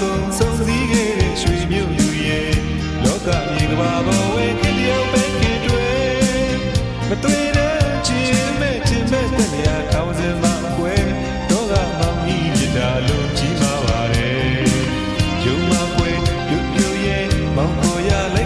ကုန်ဆုံးစည်းခဲ့တဲ့ရွှေမြို့ယူရဲ့လောကမြေကဘာပေါ်ဝဲခင်တယောက်ပဲခင်တွေ့မတွေ့တဲ့ချင်းမဲ့ချင်းမဲ့တဲ့နေရာကောင်းစင်မှာအကွဲတော့ကမောင်ကြီးပြတာလို့ကြီးမာပါတယ်ယုံမှာကွဲပြုတ်ပြရဲ့မောင်ပေါ်ရလိုက်